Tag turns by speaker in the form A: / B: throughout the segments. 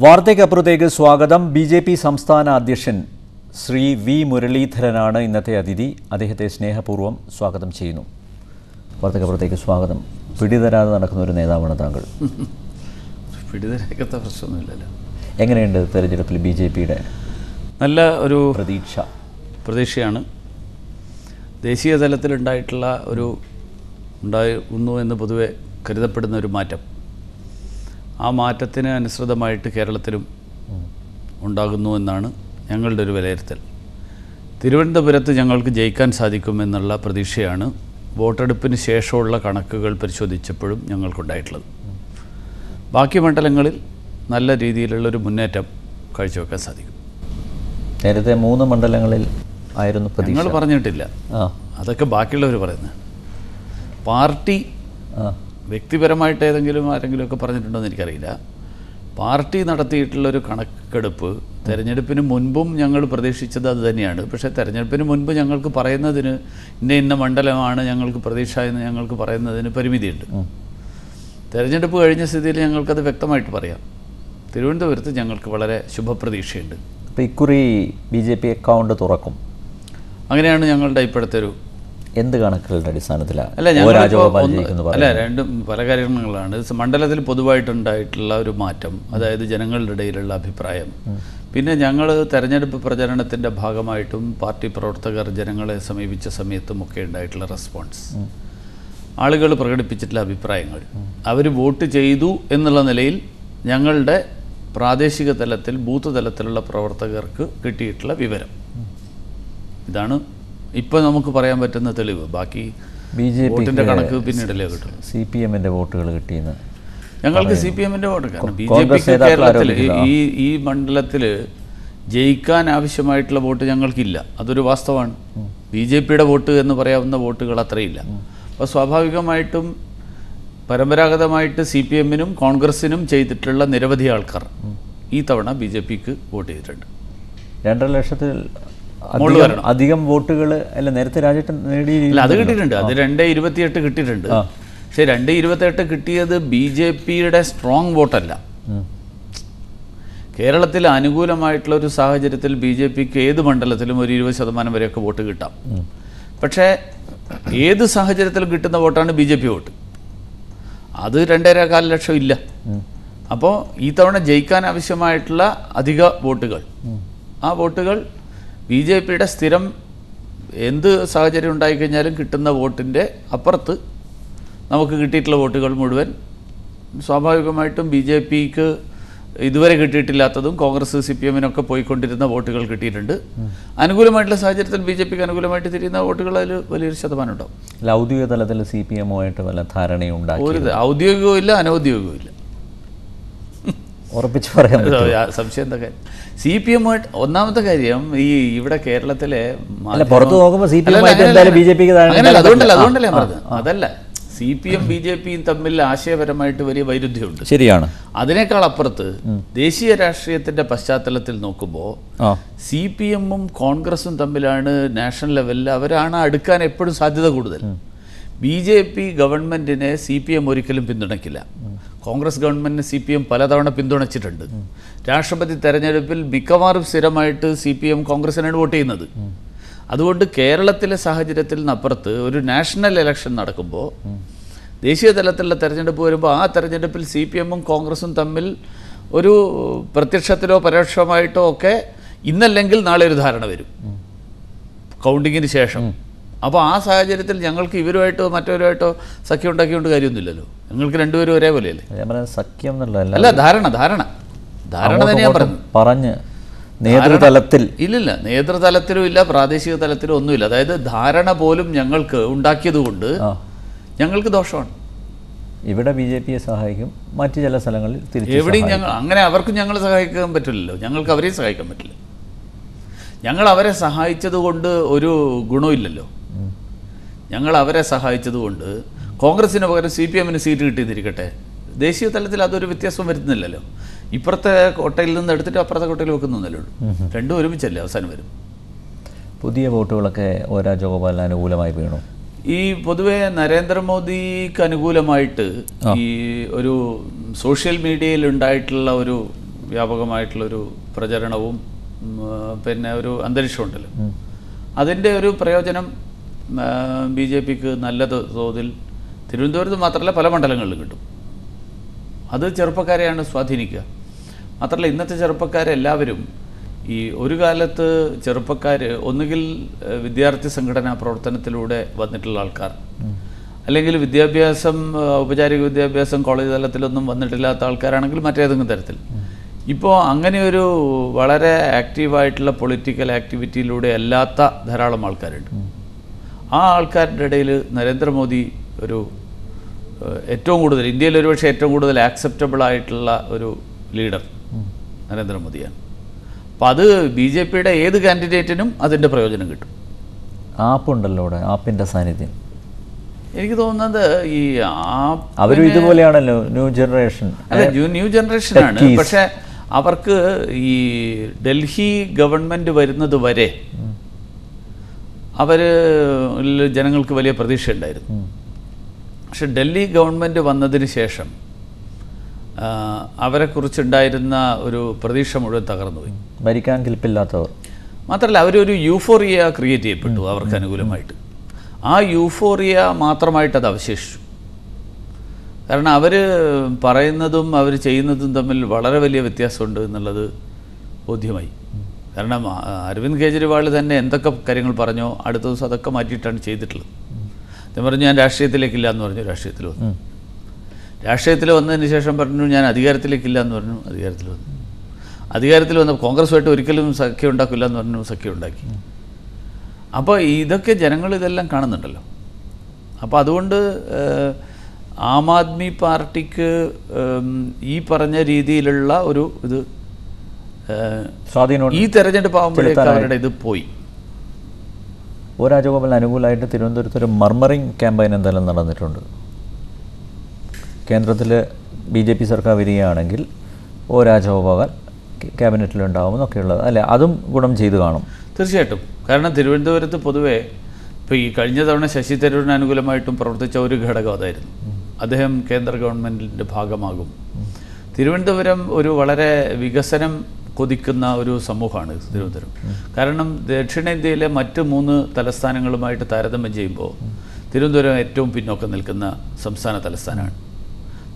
A: വാർത്തയ്ക്കപ്പുറത്തേക്ക് സ്വാഗതം. B J P സംസ്ഥാന അധ്യക്ഷൻ ശ്രീ വി മുരളീധരനാണ് ഇന്നത്തെ അതിഥി. അദ്ദേഹത്തെ സ്നേഹപൂർവം സ്വാഗതം ചെയ്യുന്നു. വാർത്തയ്ക്കപ്പുറത്തേക്ക് സ്വാഗതം. പിടിതരാതെ നടക്കുന്ന ഒരു നേതാവാണ് താങ്കൾ.
B: പിടിതരാത്ത പ്രശ്നമൊന്നുമില്ലല്ലോ.
A: എങ്ങനെയുണ്ട് തെരഞ്ഞെടുപ്പിൽ ബി ജെ പിയുടെ
B: നല്ല ഒരു
A: പ്രതീക്ഷ?
B: പ്രതീക്ഷയാണ്. ദേശീയ തലത്തിലുണ്ടായിട്ടുള്ള ഒരു ഉണ്ടായിരുന്നു എന്ന് പൊതുവെ കരുതപ്പെടുന്ന ഒരു മാറ്റം. ആ മാറ്റത്തിന് അനുസൃതമായിട്ട് കേരളത്തിലും ഉണ്ടാകുന്നു എന്നാണ് ഞങ്ങളുടെ ഒരു വിലയിരുത്തൽ. തിരുവനന്തപുരത്ത് ഞങ്ങൾക്ക് ജയിക്കാൻ സാധിക്കുമെന്നുള്ള പ്രതീക്ഷയാണ് വോട്ടെടുപ്പിന് ശേഷമുള്ള കണക്കുകൾ പരിശോധിച്ചപ്പോഴും ഞങ്ങൾക്കുണ്ടായിട്ടുള്ളത്. ബാക്കി മണ്ഡലങ്ങളിൽ നല്ല രീതിയിലുള്ളൊരു മുന്നേറ്റം കാഴ്ചവെക്കാൻ സാധിക്കും.
A: നേരത്തെ മൂന്ന് മണ്ഡലങ്ങളിൽ ആയിരുന്നു നിങ്ങൾ
B: ഞങ്ങൾ പറഞ്ഞിട്ടില്ല. അതൊക്കെ ബാക്കിയുള്ളവർ പറയുന്നത്. പാർട്ടി വ്യക്തിപരമായിട്ട് ഏതെങ്കിലും ആരെങ്കിലുമൊക്കെ പറഞ്ഞിട്ടുണ്ടോ എന്ന് എനിക്കറിയില്ല. പാർട്ടി നടത്തിയിട്ടുള്ളൊരു കണക്കെടുപ്പ് തെരഞ്ഞെടുപ്പിന് മുൻപും ഞങ്ങൾ പ്രതീക്ഷിച്ചത് അത് തന്നെയാണ്. പക്ഷേ തെരഞ്ഞെടുപ്പിന് മുൻപ് ഞങ്ങൾക്ക് പറയുന്നതിന് ഇന്ന ഇന്ന മണ്ഡലമാണ് ഞങ്ങൾക്ക് പ്രതീക്ഷ എന്ന് ഞങ്ങൾക്ക് പറയുന്നതിന് പരിമിതിയുണ്ട്. തെരഞ്ഞെടുപ്പ് കഴിഞ്ഞ സ്ഥിതിയിൽ ഞങ്ങൾക്കത് വ്യക്തമായിട്ട് പറയാം. തിരുവനന്തപുരത്ത് ഞങ്ങൾക്ക് വളരെ ശുഭപ്രതീക്ഷയുണ്ട്.
A: അപ്പോൾ ഇക്കുറി ബി ജെ പി അക്കൗണ്ട് തുറക്കും.
B: അങ്ങനെയാണ് ഞങ്ങളുടെ ഇപ്പോഴത്തെ ഒരു
A: എന്ത് കണക്കുകളുടെ അടിസ്ഥാനത്തിലാണ്
B: അല്ല രണ്ടും പല കാര്യങ്ങളാണ് മണ്ഡലത്തിൽ പൊതുവായിട്ടുണ്ടായിട്ടുള്ള ഒരു മാറ്റം അതായത് ജനങ്ങളുടെ ഇടയിലുള്ള അഭിപ്രായം. പിന്നെ ഞങ്ങൾ തെരഞ്ഞെടുപ്പ് പ്രചരണത്തിന്റെ ഭാഗമായിട്ടും പാർട്ടി പ്രവർത്തകർ ജനങ്ങളെ സമീപിച്ച സമയത്തും ഒക്കെ ഉണ്ടായിട്ടുള്ള റെസ്പോൺസ്. ആളുകൾ പ്രകടിപ്പിച്ചിട്ടുള്ള അഭിപ്രായങ്ങൾ. അവർ വോട്ട് ചെയ്തു എന്നുള്ള നിലയിൽ ഞങ്ങളുടെ പ്രാദേശിക തലത്തിൽ ബൂത്ത് തലത്തിലുള്ള പ്രവർത്തകർക്ക് കിട്ടിയിട്ടുള്ള വിവരം. ഇതാണ് ഇപ്പോൾ നമുക്ക് പറയാൻ പറ്റുന്ന തെളിവ്. ബാക്കി
A: ബി ജെ പിന്നെ
B: കണക്ക് പിന്നീടല്ലേ കിട്ടും
A: സി പി എമ്മിന്റെ വോട്ടുകൾ കിട്ടിയെന്ന്
B: ഞങ്ങൾക്ക് സി പി എമ്മിന്റെ വോട്ട് കാരണം ബി ജെ
A: പി
B: പിക്ക് കേരളത്തിൽ ഈ ഈ മണ്ഡലത്തിൽ ജയിക്കാൻ ആവശ്യമായിട്ടുള്ള വോട്ട് ഞങ്ങൾക്കില്ല. അതൊരു വാസ്തവമാണ്. ബി ജെ പിയുടെ വോട്ട് എന്ന് പറയാവുന്ന വോട്ടുകൾ അത്രയില്ല. അപ്പോൾ സ്വാഭാവികമായിട്ടും പരമ്പരാഗതമായിട്ട് സി പി എമ്മിനും കോൺഗ്രസിനും ചെയ്തിട്ടുള്ള നിരവധി ആൾക്കാർ ഈ തവണ ബി ജെ പിക്ക് വോട്ട് ചെയ്തിട്ടുണ്ട്.
A: രണ്ടര ലക്ഷത്തിൽ അധികം വോട്ടുകൾ അല്ല നേരത്തെ രാജേട്ടൻ നേടി
B: അത് കിട്ടിയിട്ടുണ്ട്. അത് രണ്ട് ഇരുപത്തിയെട്ട് കിട്ടിയിട്ടുണ്ട്. പക്ഷേ രണ്ട് ഇരുപത്തിയെട്ട് കിട്ടിയത് ബി ജെ പിയുടെ സ്ട്രോങ് വോട്ടല്ല. കേരളത്തിൽ അനുകൂലമായിട്ടുള്ള ഒരു സാഹചര്യത്തിൽ ബി ജെ പിക്ക് ഏത് മണ്ഡലത്തിലും ഒരു ഇരുപത് ശതമാനം വരെയൊക്കെ വോട്ട് കിട്ടാം. പക്ഷേ ഏത് സാഹചര്യത്തിലും കിട്ടുന്ന വോട്ടാണ് ബി ജെ പി വോട്ട്. അത് രണ്ടര കാല ലക്ഷം ഇല്ല. അപ്പോൾ ഈ തവണ ജയിക്കാൻ ആവശ്യമായിട്ടുള്ള അധിക വോട്ടുകൾ. ആ വോട്ടുകൾ ബി ജെ പിയുടെ സ്ഥിരം എന്ത് സാഹചര്യം ഉണ്ടായിക്കഴിഞ്ഞാലും കിട്ടുന്ന വോട്ടിന്റെ അപ്പുറത്ത് നമുക്ക് കിട്ടിയിട്ടുള്ള വോട്ടുകൾ മുഴുവൻ സ്വാഭാവികമായിട്ടും ബി ജെ പിക്ക് ഇതുവരെ കിട്ടിയിട്ടില്ലാത്തതും കോൺഗ്രസ് സി പി എമ്മിനൊക്കെ പോയിക്കൊണ്ടിരുന്ന വോട്ടുകൾ കിട്ടിയിട്ടുണ്ട്. അനുകൂലമായിട്ടുള്ള സാഹചര്യത്തിൽ ബി ജെ പിക്ക് അനുകൂലമായിട്ട് തിരിയുന്ന വോട്ടുകൾ അതിൽ വലിയൊരു ശതമാനം ഉണ്ടാവും
A: അല്ല ഔദ്യോഗിക തലത്തിൽ സി പി എമ്മുമായിട്ട് വല്ല ധാരണയുണ്ടാക്കി
B: ഒരു ഔദ്യോഗികവും ഇല്ല അനൗദ്യോഗികവും ഇല്ല.
A: ഉറപ്പിച്ച് പറയാൻ പറ്റും
B: സംശയം എന്തൊക്കെ സി പി എമ്മുമായിട്ട് ഒന്നാമത്തെ കാര്യം ഈ ഇവിടെ കേരളത്തിലെ
A: പുറത്തു നോക്കുമ്പോൾ C P M B J പിക്ക്
B: അതുകൊണ്ടല്ല അതുകൊണ്ടല്ലേ പറഞ്ഞത്. അതല്ല C P M B J പിയും തമ്മിൽ ആശയപരമായിട്ട് വലിയ വൈരുദ്ധ്യമുണ്ട്.
A: ശരിയാണ്.
B: അതിനേക്കാൾ അപ്പുറത്ത് ദേശീയ രാഷ്ട്രീയത്തിന്റെ പശ്ചാത്തലത്തിൽ നോക്കുമ്പോൾ സി പി എമ്മും കോൺഗ്രസും തമ്മിലാണ് നാഷണൽ ലെവലിൽ അവരാണ് അടുക്കാൻ എപ്പോഴും സാധ്യത കൂടുതൽ. ബി ജെ പി ഗവൺമെന്റിനെ സി പി എം ഒരിക്കലും പിന്തുണയ്ക്കില്ല. കോൺഗ്രസ് ഗവൺമെന്റിനെ സി പി എം പലതവണ പിന്തുണച്ചിട്ടുണ്ട്. രാഷ്ട്രപതി തെരഞ്ഞെടുപ്പിൽ മിക്കവാറും സ്ഥിരമായിട്ട് സി പി എം കോൺഗ്രസിനാണ് വോട്ട് ചെയ്യുന്നത്. അതുകൊണ്ട് കേരളത്തിലെ സാഹചര്യത്തിൽ നിന്നപ്പുറത്ത് ഒരു നാഷണൽ ഇലക്ഷൻ നടക്കുമ്പോൾ ദേശീയ തലത്തിലുള്ള തെരഞ്ഞെടുപ്പ് വരുമ്പോൾ ആ തെരഞ്ഞെടുപ്പിൽ സി പി എമ്മും കോൺഗ്രസും തമ്മിൽ ഒരു പ്രത്യക്ഷത്തിലോ പരോക്ഷമായിട്ടോ ഒക്കെ ഇന്നല്ലെങ്കിൽ നാളെ ഒരു ധാരണ വരും. കൗണ്ടിങ്ങിന് ശേഷം. അപ്പോൾ ആ സാഹചര്യത്തിൽ ഞങ്ങൾക്ക് ഇവരുമായിട്ടോ മറ്റവരുമായിട്ടോ സഖ്യം ഉണ്ടാക്കിയോണ്ട് കാര്യമൊന്നുമില്ലല്ലോ. ഞങ്ങൾക്ക് രണ്ടുപേരും ഒരേപോലെയല്ലേ?
A: ഞാൻ പറയുന്നത് സഖ്യം എന്നുള്ളതല്ല
B: അല്ല. ധാരണ ധാരണ. ധാരണ തന്നെ
A: ഞാൻ
B: പറഞ്ഞു
A: പറഞ്ഞ് നേതൃതലത്തിൽ.
B: ഇല്ലില്ല നേതൃതലത്തിലും ഇല്ല പ്രാദേശിക തലത്തിലും ഒന്നുമില്ല. അതായത് ധാരണ പോലും ഞങ്ങൾക്ക് ഉണ്ടാക്കിയത് കൊണ്ട് ഞങ്ങൾക്ക് ദോഷമാണ്.
A: ഇവിടെ ബി ജെ പിയെ സഹായിക്കും മറ്റ് ചില സ്ഥലങ്ങളിൽ തിരിച്ചു
B: എവിടെയും ഞങ്ങൾ അങ്ങനെ അവർക്കും ഞങ്ങൾ സഹായിക്കാൻ പറ്റില്ലല്ലോ. ഞങ്ങൾക്ക് അവരെയും സഹായിക്കാൻ പറ്റില്ല. ഞങ്ങൾ അവരെ സഹായിച്ചത് കൊണ്ട് ഒരു ഗുണമില്ലല്ലോ ഞങ്ങൾ അവരെ സഹായിച്ചതുകൊണ്ട് കോൺഗ്രസിന് പകരം സി പി എമ്മിന് സീറ്റ് കിട്ടിയെന്നിരിക്കട്ടെ ദേശീയ തലത്തിൽ അതൊരു വ്യത്യാസം വരുന്നില്ലല്ലോ. ഇപ്പുറത്തെ കോട്ടയിൽ നിന്ന് എടുത്തിട്ട് അപ്പുറത്തെ കോട്ടയിൽ വെക്കുന്നൊന്നല്ലേ ഉള്ളൂ. രണ്ടും ഒരുമിച്ചല്ലേ അവസാനം വരും.
A: പുതിയ വോട്ടുകളൊക്കെ ഓ രാജഗോപാലിന് അനുകൂലമായി വീണു.
B: ഈ പൊതുവെ നരേന്ദ്രമോദിക്ക് അനുകൂലമായിട്ട് ഈ ഒരു സോഷ്യൽ മീഡിയയിൽ ഉണ്ടായിട്ടുള്ള ഒരു വ്യാപകമായിട്ടുള്ളൊരു പ്രചരണവും പിന്നെ ഒരു അന്തരീക്ഷമുണ്ടല്ലോ അതിന്റെ ഒരു പ്രയോജനം ബി ജെ പിക്ക് നല്ല തോതിൽ തിരുവനന്തപുരത്ത് മാത്രമല്ല പല മണ്ഡലങ്ങളിലും കിട്ടും. അത് ചെറുപ്പക്കാരെയാണ് സ്വാധീനിക്കുക. മാത്രമല്ല ഇന്നത്തെ ചെറുപ്പക്കാരെല്ലാവരും ഈ ഒരു കാലത്ത് ചെറുപ്പക്കാർ ഒന്നുകിൽ വിദ്യാർത്ഥി സംഘടനാ പ്രവർത്തനത്തിലൂടെ വന്നിട്ടുള്ള ആൾക്കാർ. അല്ലെങ്കിൽ വിദ്യാഭ്യാസം ഔപചാരിക വിദ്യാഭ്യാസം കോളേജ് തലത്തിലൊന്നും വന്നിട്ടില്ലാത്ത ആൾക്കാരാണെങ്കിൽ മറ്റേതെങ്കിലും തരത്തിൽ. ഇപ്പോൾ അങ്ങനെ ഒരു വളരെ ആക്റ്റീവായിട്ടുള്ള പൊളിറ്റിക്കൽ ആക്ടിവിറ്റിയിലൂടെ അല്ലാത്ത ധാരാളം ആൾക്കാരുണ്ട്. ആ ആൾക്കാരുടെ ഇടയിൽ നരേന്ദ്രമോദി ഒരു ഏറ്റവും കൂടുതൽ ഇന്ത്യയിൽ ഒരുപക്ഷെ ഏറ്റവും കൂടുതൽ ആക്സെപ്റ്റബിൾ ആയിട്ടുള്ള ഒരു ലീഡർ നരേന്ദ്രമോദിയാണ്. അപ്പം അത് ബി ജെ പിയുടെ ഏത് കാൻഡിഡേറ്റിനും അതിന്റെ പ്രയോജനം കിട്ടും.
A: ആപ്പ് ഉണ്ടല്ലോ ഇവിടെ ആപ്പിന്റെ സാന്നിധ്യം.
B: എനിക്ക് തോന്നുന്നത് ഈ ആ
A: അവരും ഇതുപോലെയാണല്ലോ ന്യൂ ജനറേഷൻ
B: അല്ല ന്യൂ ജനറേഷൻ ആണ്.
A: പക്ഷേ
B: പക്ഷെ അവർക്ക് ഈ ഡൽഹി ഗവൺമെന്റ് വരുന്നത് വരെ അവർ ജനങ്ങൾക്ക് വലിയ പ്രതീക്ഷ ഉണ്ടായിരുന്നു പക്ഷെ ഡൽഹി ഗവൺമെന്റ് വന്നതിന് ശേഷം അവരെക്കുറിച്ചുണ്ടായിരുന്ന ഒരു പ്രതീക്ഷ മുഴുവൻ തകർന്നുപോയി.
A: ഭരിക്കാൻ കെൽപ്പില്ലാത്തവർ.
B: മാത്രമല്ല അവരൊരു യൂഫോറിയ ക്രിയേറ്റ് ചെയ്യപ്പെട്ടു അവർക്ക് അനുകൂലമായിട്ട്. ആ യൂഫോറിയ മാത്രമായിട്ട് അത് അവശേഷിച്ചു. കാരണം അവർ പറയുന്നതും അവർ ചെയ്യുന്നതും തമ്മിൽ വളരെ വലിയ വ്യത്യാസമുണ്ട് എന്നുള്ളത് ബോധ്യമായി. കാരണം അരവിന്ദ് കെജ്രിവാൾ തന്നെ എന്തൊക്കെ കാര്യങ്ങൾ പറഞ്ഞോ അടുത്ത ദിവസം അതൊക്കെ മാറ്റിയിട്ടാണ് ചെയ്തിട്ടുള്ളത്. ഞാൻ പറഞ്ഞു ഞാൻ രാഷ്ട്രീയത്തിലേക്കില്ല എന്ന് പറഞ്ഞു രാഷ്ട്രീയത്തിൽ വന്നു. രാഷ്ട്രീയത്തിൽ വന്നതിന് ശേഷം പറഞ്ഞു ഞാൻ അധികാരത്തിലേക്കില്ല എന്ന് പറഞ്ഞു അധികാരത്തിൽ വന്നു. അധികാരത്തിൽ വന്ന കോൺഗ്രസുമായിട്ട് ഒരിക്കലും സഖ്യം ഉണ്ടാക്കില്ല എന്ന് പറഞ്ഞു സഖ്യം ഉണ്ടാക്കി. അപ്പോൾ ഇതൊക്കെ ജനങ്ങൾ ഇതെല്ലാം കാണുന്നുണ്ടല്ലോ. അപ്പോൾ അതുകൊണ്ട് ആം ആദ്മി പാർട്ടിക്ക് ഈ പറഞ്ഞ രീതിയിലുള്ള ഒരു ഇത്
A: സ്വാധീനം
B: ഈ തെരഞ്ഞെടുപ്പ് ആകുമ്പോഴേക്ക് അവരുടെ ഇത് പോയി.
A: ഒ രാജഗോപാലിന് അനുകൂലമായിട്ട് തിരുവനന്തപുരത്ത് ഒരു മർമറിങ് ക്യാമ്പയിൻ എന്തായാലും നടന്നിട്ടുണ്ട്. കേന്ദ്രത്തിൽ ബി ജെ പി സർക്കാർ വരികയാണെങ്കിൽ ഒ രാജഗോപാൽ ക്യാബിനറ്റിലുണ്ടാവുമെന്നൊക്കെയുള്ളത്. അല്ലേ? അതും ഗുണം ചെയ്തു കാണും.
B: തീർച്ചയായിട്ടും. കാരണം തിരുവനന്തപുരത്ത് പൊതുവേ ഇപ്പോൾ ഈ കഴിഞ്ഞ തവണ ശശി തരൂരിന് അനുകൂലമായിട്ടും പ്രവർത്തിച്ച ഒരു ഘടകം അതായിരുന്നു. അദ്ദേഹം കേന്ദ്ര ഗവൺമെന്റിന്റെ ഭാഗമാകും. തിരുവനന്തപുരം ഒരു വളരെ വികസനം കൊതിക്കുന്ന ഒരു സമൂഹമാണ് തിരുവനന്തപുരം. കാരണം ദക്ഷിണേന്ത്യയിലെ മറ്റ് മൂന്ന് തലസ്ഥാനങ്ങളുമായിട്ട് താരതമ്യം ചെയ്യുമ്പോൾ തിരുവനന്തപുരം ഏറ്റവും പിന്നോക്കം നിൽക്കുന്ന സംസ്ഥാന തലസ്ഥാനമാണ്.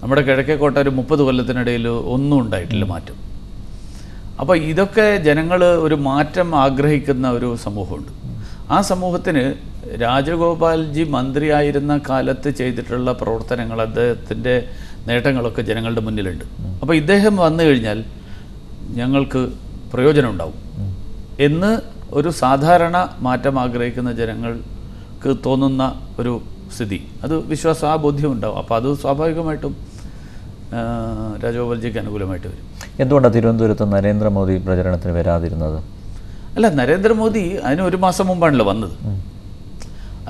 B: നമ്മുടെ കിഴക്കേക്കോട്ട ഒരു മുപ്പത് കൊല്ലത്തിനിടയിൽ ഒന്നും ഉണ്ടായിട്ടില്ല മാറ്റം. അപ്പോൾ ഇതൊക്കെ ജനങ്ങൾ ഒരു മാറ്റം ആഗ്രഹിക്കുന്ന ഒരു സമൂഹമുണ്ട്. ആ സമൂഹത്തിന് രാജഗോപാൽജി മന്ത്രിയായിരുന്ന കാലത്ത് ചെയ്തിട്ടുള്ള പ്രവർത്തനങ്ങൾ അദ്ദേഹത്തിന്റെ നേട്ടങ്ങളൊക്കെ ജനങ്ങളുടെ മുന്നിലുണ്ട്. അപ്പോൾ ഇദ്ദേഹം വന്നു കഴിഞ്ഞാൽ ഞങ്ങൾക്ക് പ്രയോജനം ഉണ്ടാവും എന്ന് ഒരു സാധാരണ മാറ്റം ആഗ്രഹിക്കുന്ന ജനങ്ങൾക്ക് തോന്നുന്ന ഒരു സ്ഥിതി. അത് വിശ്വാസ ആ ബോധ്യം ഉണ്ടാവും. അപ്പോൾ അത് സ്വാഭാവികമായിട്ടും രാജഗോപാൽജിക്ക് അനുകൂലമായിട്ട് വരും.
A: എന്തുകൊണ്ടാണ് തിരുവനന്തപുരത്ത് നരേന്ദ്രമോദി പ്രചരണത്തിന് വരാതിരുന്നത്?
B: അല്ല നരേന്ദ്രമോദി അതിന് ഒരു മാസം മുമ്പാണല്ലോ വന്നത്.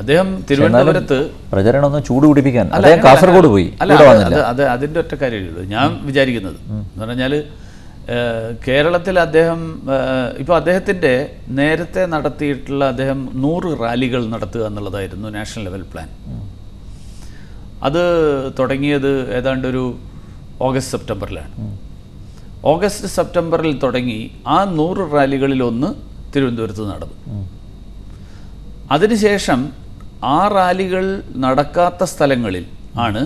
B: അദ്ദേഹം തിരുവനന്തപുരത്ത്
A: പ്രചരണം ഒന്ന് ചൂട് പിടിപ്പിക്കാൻ. അദ്ദേഹം കാസർഗോഡ് പോയി.
B: അല്ല അത് അതിന്റെ ഒറ്റ കാര്യമുള്ളൂ ഞാൻ വിചാരിക്കുന്നത് എന്ന് പറഞ്ഞാൽ കേരളത്തിൽ അദ്ദേഹം ഇപ്പോൾ അദ്ദേഹത്തിന്റെ നേരത്തെ നടത്തിയിട്ടുള്ള അദ്ദേഹം നൂറ് റാലികൾ നടത്തുക എന്നുള്ളതായിരുന്നു നാഷണൽ ലെവൽ പ്ലാൻ. അത് തുടങ്ങിയത് ഏതാണ്ട് ഒരു ഓഗസ്റ്റ് സെപ്റ്റംബറിലാണ്. ഓഗസ്റ്റ് സെപ്റ്റംബറിൽ തുടങ്ങി ആ നൂറ് റാലികളിൽ ഒന്ന് തിരുവനന്തപുരത്ത് നടന്നു. അതിനുശേഷം ആ റാലികൾ നടക്കാത്ത സ്ഥലങ്ങളിൽ ആണ്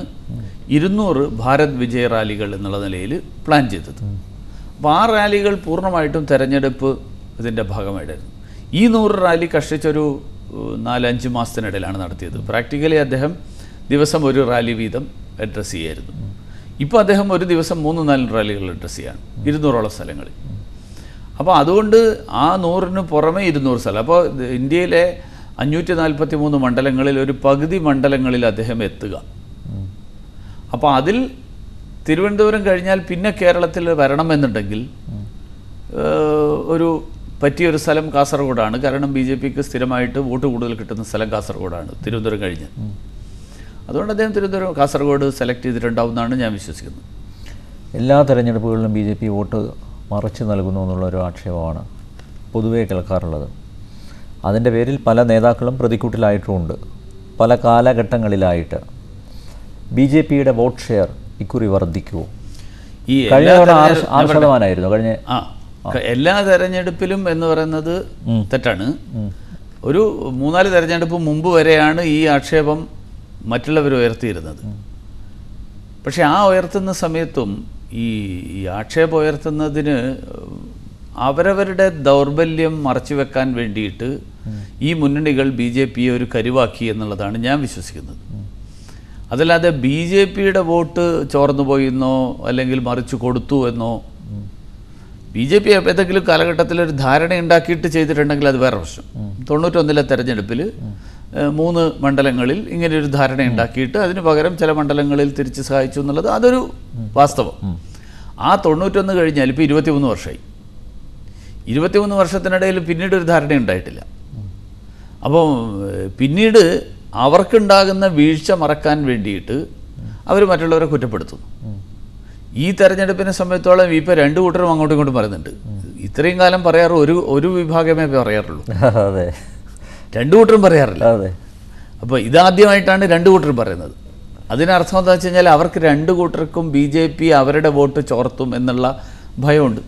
B: ഇരുന്നൂറ് ഭാരത് വിജയ റാലികൾ എന്നുള്ള നിലയിൽ പ്ലാൻ ചെയ്തത്. അപ്പോൾ ആ റാലികൾ പൂർണമായിട്ടും തെരഞ്ഞെടുപ്പ് ഇതിന്റെ ഭാഗമായിട്ടായിരുന്നു. ഈ നൂറ് റാലി കഷ്ടിച്ചൊരു നാലഞ്ച് മാസത്തിനിടയിലാണ് നടത്തിയത്. പ്രാക്ടിക്കലി അദ്ദേഹം ദിവസം ഒരു റാലി വീതം അഡ്രസ്സ് ചെയ്യായിരുന്നു. ഇപ്പോൾ അദ്ദേഹം ഒരു ദിവസം മൂന്ന് നാല് റാലികൾ അഡ്രസ്സ് ചെയ്യാണ്. ഇരുന്നൂറോളം സ്ഥലങ്ങളിൽ. അപ്പോൾ അതുകൊണ്ട് ആ നൂറിന് പുറമേ ഇരുന്നൂറ് സ്ഥലം. അപ്പോൾ ഇന്ത്യയിലെ അഞ്ഞൂറ്റി നാൽപ്പത്തി മൂന്ന് മണ്ഡലങ്ങളിൽ ഒരു പകുതി മണ്ഡലങ്ങളിൽ അദ്ദേഹം എത്തുക. അപ്പോൾ അതിൽ തിരുവനന്തപുരം കഴിഞ്ഞാൽ പിന്നെ കേരളത്തിൽ വരണമെന്നുണ്ടെങ്കിൽ ഒരു പറ്റിയൊരു സ്ഥലം കാസർഗോഡാണ്. കാരണം ബി ജെ പിക്ക് സ്ഥിരമായിട്ട് വോട്ട് കൂടുതൽ കിട്ടുന്ന സ്ഥലം കാസർഗോഡാണ് തിരുവനന്തപുരം കഴിഞ്ഞ്. അതുകൊണ്ട് അദ്ദേഹം തിരുവനന്തപുരം കാസർഗോഡ് സെലക്ട് ചെയ്തിട്ടുണ്ടാവുമെന്നാണ് ഞാൻ വിശ്വസിക്കുന്നത്.
A: എല്ലാ തെരഞ്ഞെടുപ്പുകളിലും ബി ജെ പി വോട്ട് മറിച്ച് നൽകുന്നു എന്നുള്ളൊരു ആക്ഷേപമാണ് പൊതുവേ കേൾക്കാറുള്ളത്. അതിന്റെ പേരിൽ പല നേതാക്കളും പ്രതിക്കൂട്ടിലായിട്ടുമുണ്ട് പല കാലഘട്ടങ്ങളിലായിട്ട് ബി ജെ പിയുടെ വോട്ട് ഷെയർ ഇക്കുറി വർദ്ധിക്കുമോ
B: ഈ
A: കഴിഞ്ഞ ആറ് ശതമാനമായിരുന്നു. കഴിഞ്ഞ
B: എല്ലാ തെരഞ്ഞെടുപ്പിലും എന്ന് പറയുന്നത് തെറ്റാണ്. ഒരു മൂന്നാൽ തെരഞ്ഞെടുപ്പ് മുമ്പ് വരെയാണ് ഈ ആക്ഷേപം മറ്റുള്ളവർ ഉയർത്തിയിരുന്നത്. പക്ഷെ ആ ഉയർത്തുന്ന സമയത്തും ഈ ഈ ആക്ഷേപം ഉയർത്തുന്നതിന് അവരവരുടെ ദൗർബല്യം മറച്ചു വെക്കാൻ വേണ്ടിയിട്ട് ഈ മുന്നണികൾ ബി ജെ പിയെ ഒരു കരുവാക്കി എന്നുള്ളതാണ് ഞാൻ വിശ്വസിക്കുന്നത്. അതല്ലാതെ ബി ജെ പിയുടെ വോട്ട് ചോർന്നു പോയിന്നോ അല്ലെങ്കിൽ മറിച്ചു കൊടുത്തു എന്നോ? ബി ജെ പി ഏതെങ്കിലും കാലഘട്ടത്തിൽ ഒരു ധാരണ ഉണ്ടാക്കിയിട്ട് ചെയ്തിട്ടുണ്ടെങ്കിൽ അത് വേറെ പ്രശ്നം. തൊണ്ണൂറ്റൊന്നിലെ തെരഞ്ഞെടുപ്പിൽ മൂന്ന് മണ്ഡലങ്ങളിൽ ഇങ്ങനെ ഒരു ധാരണ ഉണ്ടാക്കിയിട്ട് അതിന് പകരം ചില മണ്ഡലങ്ങളിൽ തിരിച്ച് സഹായിച്ചു എന്നുള്ളത് അതൊരു വാസ്തവം. ആ തൊണ്ണൂറ്റൊന്ന് കഴിഞ്ഞാൽ ഇപ്പോൾ ഇരുപത്തിമൂന്ന് വർഷമായി ഇരുപത്തിമൂന്ന് വർഷത്തിനിടയിൽ പിന്നീട് ഒരു ധാരണ ഉണ്ടായിട്ടില്ല. അപ്പം പിന്നീട് അവർക്കുണ്ടാകുന്ന വീഴ്ച മറക്കാൻ വേണ്ടിയിട്ട് അവർ മറ്റുള്ളവരെ കുറ്റപ്പെടുത്തുന്നു. ഈ തെരഞ്ഞെടുപ്പിനെ സംബന്ധിച്ചോളം ഇപ്പോൾ രണ്ട് കൂട്ടരും അങ്ങോട്ടും ഇങ്ങോട്ടും പറയുന്നുണ്ട്. ഇത്രയും കാലം പറയാറ് ഒരു ഒരു വിഭാഗമേ പറയാറുള്ളൂ.
A: അതെ.
B: രണ്ടു കൂട്ടരും പറയാറില്ല.
A: അതെ.
B: അപ്പോൾ ഇതാദ്യമായിട്ടാണ് രണ്ട് കൂട്ടരും പറയുന്നത്. അതിനർത്ഥം എന്താ വെച്ച് കഴിഞ്ഞാൽ അവർക്ക് രണ്ട് കൂട്ടർക്കും ബി ജെ പി അവരുടെ വോട്ട് ചോർത്തും എന്നുള്ള ഭയമുണ്ട്.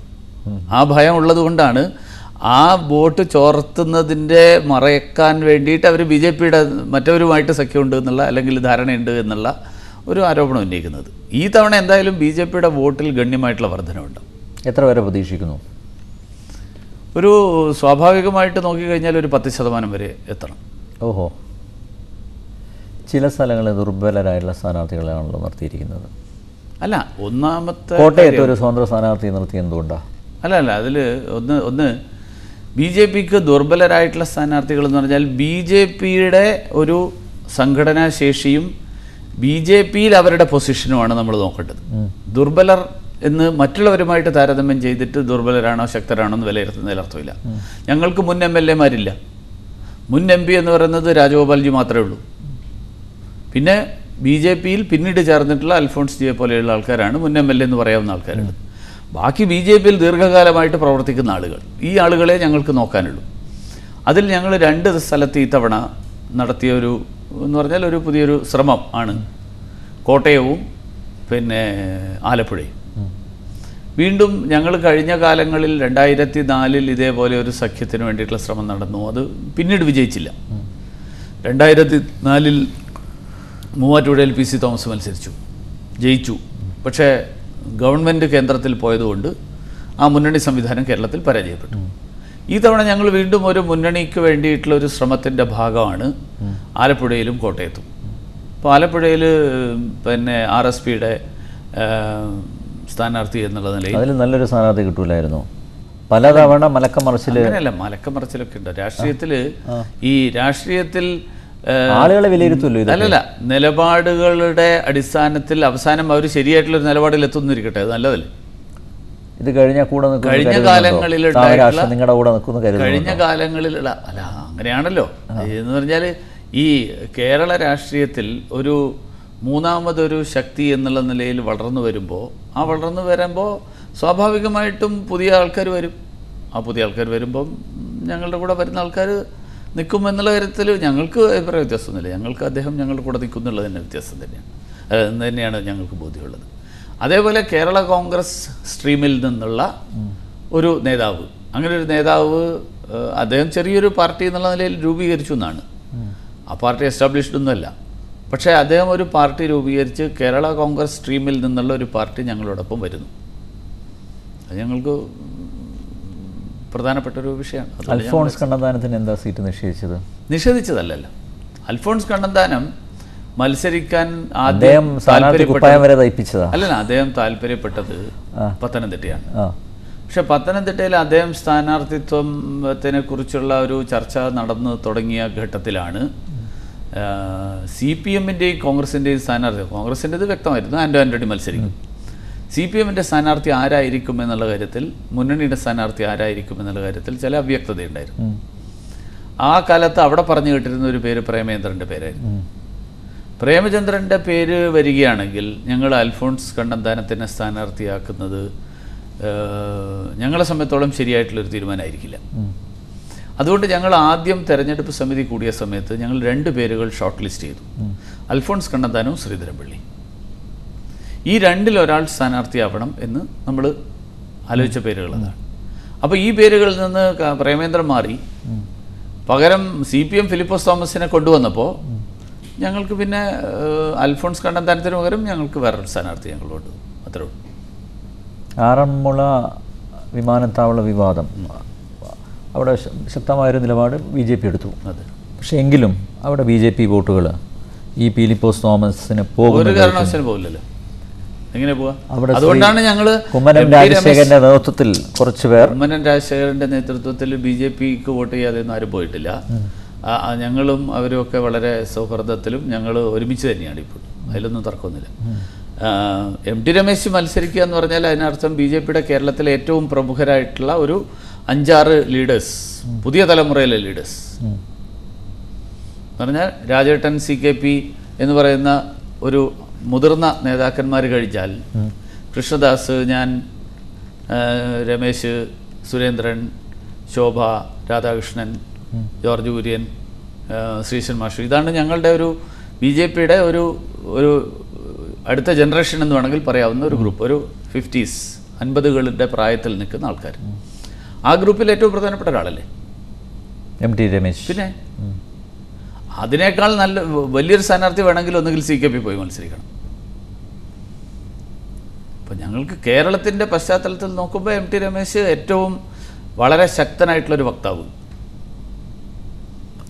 B: ആ ഭയം ഉള്ളത് കൊണ്ടാണ് ആ വോട്ട് ചോർത്തുന്നതിന്റെ മറയ്ക്കാൻ വേണ്ടിയിട്ട് അവർ ബി ജെ പിയുടെ മറ്റവരുമായിട്ട് സഖ്യമുണ്ട് എന്നുള്ള അല്ലെങ്കിൽ ധാരണയുണ്ട് എന്നുള്ള ഒരു ആരോപണം ഉന്നയിക്കുന്നത്. ഈ തവണ എന്തായാലും ബി ജെ പിയുടെ വോട്ടിൽ ഗണ്യമായിട്ടുള്ള വർധനമുണ്ട്
A: എത്ര വരെ പ്രതീക്ഷിക്കുന്നു?
B: ഒരു സ്വാഭാവികമായിട്ട് നോക്കിക്കഴിഞ്ഞാൽ ഒരു പത്ത് ശതമാനം വരെ എത്തണം.
A: ഓഹോ. ചില സ്ഥലങ്ങളിൽ ദുർബലരായിട്ടുള്ള സ്ഥാനാർത്ഥികളാണല്ലോ നിർത്തിയിരിക്കുന്നത്.
B: അല്ല ഒന്നാമത്തെ
A: കോട്ടയത്ത് ഒരു സ്വതന്ത്ര സ്ഥാനാർത്ഥി നിർത്തി എന്തുകൊണ്ടാണ്
B: അല്ല അല്ല അതിൽ ഒന്ന് ഒന്ന് ബി ജെ പിക്ക് ദുർബലരായിട്ടുള്ള സ്ഥാനാർത്ഥികൾ എന്ന് പറഞ്ഞാൽ ബി ജെ പിയുടെ ഒരു സംഘടനാ ശേഷിയും ബി ജെ പിയിൽ അവരുടെ പൊസിഷനുമാണ് നമ്മൾ നോക്കേണ്ടത്. ദുർബലർ എന്ന് മറ്റുള്ളവരുമായിട്ട് താരതമ്യം ചെയ്തിട്ട് ദുർബലരാണോ ശക്തരാണോ എന്ന് വിലയിരുത്തുന്നതിൽ അർത്ഥമില്ല ഞങ്ങൾക്ക് മുൻ എം എൽ എമാരില്ല. മുൻ എം പി എന്ന് പറയുന്നത് രാജഗോപാൽജി മാത്രമേ ഉള്ളൂ. പിന്നെ ബി ജെ പിയിൽ പിന്നീട് ചേർന്നിട്ടുള്ള അൽഫോൺസ് ജിയെ പോലെയുള്ള ആൾക്കാരാണ് മുൻ എം എൽ എ എന്ന് പറയാവുന്ന ആൾക്കാരുള്ളത്. ബാക്കി ബി ജെ പിയിൽ ദീർഘകാലമായിട്ട് പ്രവർത്തിക്കുന്ന ആളുകൾ. ഈ ആളുകളെ ഞങ്ങൾക്ക് നോക്കാനുള്ളൂ. അതിൽ ഞങ്ങൾ രണ്ട് സ്ഥലത്ത് ഈ തവണ നടത്തിയ ഒരു എന്ന് പറഞ്ഞാൽ ഒരു പുതിയൊരു ശ്രമം ആണ്. കോട്ടയവും പിന്നെ ആലപ്പുഴയും. വീണ്ടും ഞങ്ങൾ കഴിഞ്ഞ കാലങ്ങളിൽ രണ്ടായിരത്തി നാലിൽ ഇതേപോലെ ഒരു സഖ്യത്തിന് വേണ്ടിയിട്ടുള്ള ശ്രമം നടന്നു. അത് പിന്നീട് വിജയിച്ചില്ല. രണ്ടായിരത്തി നാലിൽ മൂവാറ്റുപുഴയിൽ പി സി തോമസ് മത്സരിച്ചു. ജയിച്ചു. പക്ഷേ ഗവൺമെന്റ് കേന്ദ്രത്തിൽ പോയതുകൊണ്ട് ആ മുന്നണി സംവിധാനം കേരളത്തിൽ പരാജയപ്പെട്ടു. ഈ തവണ ഞങ്ങൾ വീണ്ടും ഒരു മുന്നണിക്ക് വേണ്ടിയിട്ടുള്ള ഒരു ശ്രമത്തിന്റെ ഭാഗമാണ് ആലപ്പുഴയിലും കോട്ടയത്തും. അപ്പോൾ ആലപ്പുഴയിൽ പിന്നെ ആർ എസ് പിയുടെ സ്ഥാനാർത്ഥി എന്നുള്ള നിലയിൽ
A: അതിൽ നല്ലൊരു സ്ഥാനാർത്ഥി കിട്ടൂലായിരുന്നു. പലതവണ മലക്കം മറിച്ചിൽ
B: അങ്ങനെയല്ല മലക്കമറച്ചിലൊക്കെ ഉണ്ട്. രാഷ്ട്രീയത്തിൽ ഈ രാഷ്ട്രീയത്തിൽ
A: ആളുകളെ വിലയിരുത്തുമല്ലോ
B: അല്ലല്ല നിലപാടുകളുടെ അടിസ്ഥാനത്തിൽ അവസാനം അവർ ശരിയായിട്ടുള്ള ഒരു നിലപാടിൽ എത്തുന്നിരിക്കട്ടെ നല്ലതല്ലേ?
A: ഇത് കഴിഞ്ഞ കൂടെ
B: കഴിഞ്ഞ
A: കാലങ്ങളിൽ നിങ്ങളുടെ കൂടെ നിൽക്കുന്ന
B: കഴിഞ്ഞ കാലങ്ങളിലുള്ള അല്ല അങ്ങനെയാണല്ലോ. എന്ന് പറഞ്ഞാൽ ഈ കേരള രാഷ്ട്രീയത്തിൽ ഒരു മൂന്നാമതൊരു ശക്തി എന്നുള്ള നിലയിൽ വളർന്നു വരുമ്പോൾ ആ വളർന്നു വരുമ്പോൾ സ്വാഭാവികമായിട്ടും പുതിയ ആൾക്കാർ വരും. ആ പുതിയ ആൾക്കാർ വരുമ്പം ഞങ്ങളുടെ കൂടെ വരുന്ന ആൾക്കാർ നിൽക്കും എന്നുള്ള കാര്യത്തിൽ ഞങ്ങൾക്ക് അഭിപ്രായ വ്യത്യാസമൊന്നുമില്ല. ഞങ്ങൾക്ക് അദ്ദേഹം ഞങ്ങളുടെ കൂടെ നിൽക്കും എന്നുള്ളത് തന്നെ വ്യത്യാസം തന്നെയാണ്. എന്ന് തന്നെയാണ് ഞങ്ങൾക്ക് ബോധ്യമുള്ളത്. അതേപോലെ കേരള കോൺഗ്രസ് സ്ട്രീമിൽ നിന്നുള്ള ഒരു നേതാവ്. അങ്ങനെ ഒരു നേതാവ് അദ്ദേഹം ചെറിയൊരു പാർട്ടി എന്നുള്ള നിലയിൽ രൂപീകരിച്ചു എന്നാണ്. ആ പാർട്ടി എസ്റ്റാബ്ലിഷ്ഡ് ഒന്നുമല്ല. പക്ഷേ അദ്ദേഹം ഒരു പാർട്ടി രൂപീകരിച്ച് കേരള കോൺഗ്രസ് സ്ട്രീമിൽ നിന്നുള്ള ഒരു പാർട്ടി ഞങ്ങളോടൊപ്പം വരുന്നു. അത് ഞങ്ങൾക്ക് പ്രധാനപ്പെട്ട ഒരു വിഷയമാണ്
A: അൽഫോൺസ് കണ്ണന്താനത്തിന് എന്താ സീറ്റ് നിഷേധിച്ചത്?
B: നിഷേധിച്ചതല്ലല്ലോ. അൽഫോൺസ് കണ്ണന്താനം മത്സരിക്കാൻ
A: അദ്ദേഹം വരെ തയ്പ്പിച്ചതാ?
B: അല്ലല്ല അദ്ദേഹം താല്പര്യപ്പെട്ടത് പത്തനംതിട്ടയാണ്. പക്ഷെ പത്തനംതിട്ടയിൽ അദ്ദേഹം സ്ഥാനാർത്ഥിത്വത്തിനെ കുറിച്ചുള്ള ഒരു ചർച്ച നടന്നു തുടങ്ങിയ ഘട്ടത്തിലാണ്. സി പി എമ്മിന്റെയും കോൺഗ്രസിന്റെയും സ്ഥാനാർത്ഥി. കോൺഗ്രസിന്റെത് വ്യക്തമായിരുന്നു. ആൻഡോ ആൻഡ്രോഡി മത്സരിക്കും. സി പി എമ്മിന്റെ സ്ഥാനാർത്ഥി ആരായിരിക്കും എന്നുള്ള കാര്യത്തിൽ മുന്നണിയുടെ സ്ഥാനാർത്ഥി ആരായിരിക്കും എന്നുള്ള കാര്യത്തിൽ ചില അവ്യക്തതയുണ്ടായിരുന്നു. ആ കാലത്ത് അവിടെ പറഞ്ഞു കേട്ടിരുന്ന ഒരു പേര് പ്രേമചന്ദ്രന്റെ പേരായിരുന്നു. പ്രേമചന്ദ്രന്റെ പേര് വരികയാണെങ്കിൽ ഞങ്ങൾ അൽഫോൺസ് കണ്ണന്താനത്തിനെ സ്ഥാനാർത്ഥിയാക്കുന്നത് ഞങ്ങളെ സംബന്ധിച്ചോളം ശരിയായിട്ടുള്ളൊരു തീരുമാനമായിരിക്കില്ല. അതുകൊണ്ട് ഞങ്ങൾ ആദ്യം തെരഞ്ഞെടുപ്പ് സമിതി കൂടിയ സമയത്ത് ഞങ്ങൾ രണ്ട് പേരുകൾ ഷോർട്ട് ലിസ്റ്റ് ചെയ്തു അൽഫോൺസ് കണ്ണന്താനവും ശ്രീധരൻപള്ളി ഈ രണ്ടിൽ ഒരാൾ സ്ഥാനാർത്ഥിയാവണം എന്ന് നമ്മൾ ആലോചിച്ച പേരുകൾ അതാണ് അപ്പോൾ ഈ പേരുകളിൽ നിന്ന് പ്രേമേന്ദ്രൻ മാറി. പകരം സി പി എം ഫിലിപ്പോസ് തോമസിനെ കൊണ്ടുവന്നപ്പോൾ ഞങ്ങൾക്ക് പിന്നെ അൽഫോൺസ് കണ്ണന്താനത്തിന് പകരം ഞങ്ങൾക്ക് വേറൊരു സ്ഥാനാർത്ഥി ഞങ്ങളോട് അത്രേ ഉള്ളൂ.
A: ആറന്മുള വിമാനത്താവള വിവാദം. അവിടെ ശക്തമായ ശക്തമായൊരു നിലപാട് ബി ജെ പി എടുത്തു.
B: അതെ.
A: പക്ഷേ എങ്കിലും അവിടെ ബി ജെ പി വോട്ടുകൾ ഈ പീലിപ്പോസ് തോമസിന്
B: ഒരു കാരണവശാലും പോകില്ലല്ലോ എങ്ങനെ പോവാ? അതുകൊണ്ടാണ് ഞങ്ങൾ
A: കുമ്മനം രാജശേഖരന്റെ നേതൃത്വത്തിൽ കുറച്ച് പേർ
B: കുമ്മനം രാജശേഖരന്റെ നേതൃത്വത്തിൽ ബി ജെ പിക്ക് വോട്ട് ചെയ്യാതെയൊന്നും ആരും പോയിട്ടില്ല. ഞങ്ങളും അവരും ഒക്കെ വളരെ സൗഹൃദത്തിലും ഞങ്ങൾ ഒരുമിച്ച് തന്നെയാണ് ഇപ്പോൾ. അതിലൊന്നും തർക്കമൊന്നുമില്ല. എം ടി രമേശ് മത്സരിക്കുക എന്ന് പറഞ്ഞാൽ അതിനർത്ഥം ബി ജെ പിയുടെ കേരളത്തിലെ ഏറ്റവും പ്രമുഖരായിട്ടുള്ള ഒരു അഞ്ചാറ് ലീഡേഴ്സ് പുതിയ തലമുറയിലെ ലീഡേഴ്സ്. പറഞ്ഞാൽ രാജേട്ടൻ സി കെ പി എന്ന് പറയുന്ന ഒരു മുതിർന്ന നേതാക്കന്മാർ കഴിച്ചാൽ കൃഷ്ണദാസ് ഞാൻ രമേശ് സുരേന്ദ്രൻ ശോഭ രാധാകൃഷ്ണൻ ജോർജ് കുര്യൻ ശ്രീശൻ മാഷു. ഇതാണ് ഞങ്ങളുടെ ഒരു ബി ജെ പിയുടെ ഒരു ഒരു അടുത്ത ജനറേഷൻ എന്ന് വേണമെങ്കിൽ പറയാവുന്ന ഒരു ഗ്രൂപ്പ്. ഒരു ഫിഫ്റ്റീസ് അൻപതുകളുടെ പ്രായത്തിൽ നിൽക്കുന്ന ആൾക്കാർ ആ ഗ്രൂപ്പിൽ ഏറ്റവും പ്രധാനപ്പെട്ട ഒരാളല്ലേ?
A: M T Ramesh.
B: പിന്നെ? അതിനേക്കാൾ നല്ല വലിയൊരു സ്ഥാനാർത്ഥി വേണമെങ്കിൽ ഒന്നുകിൽ സി കെ പി പോയി മത്സരിക്കണം. അപ്പം ഞങ്ങൾക്ക് കേരളത്തിന്റെ പശ്ചാത്തലത്തിൽ നോക്കുമ്പോൾ എം ടി രമേശ് ഏറ്റവും വളരെ ശക്തനായിട്ടുള്ളൊരു വക്താവ്.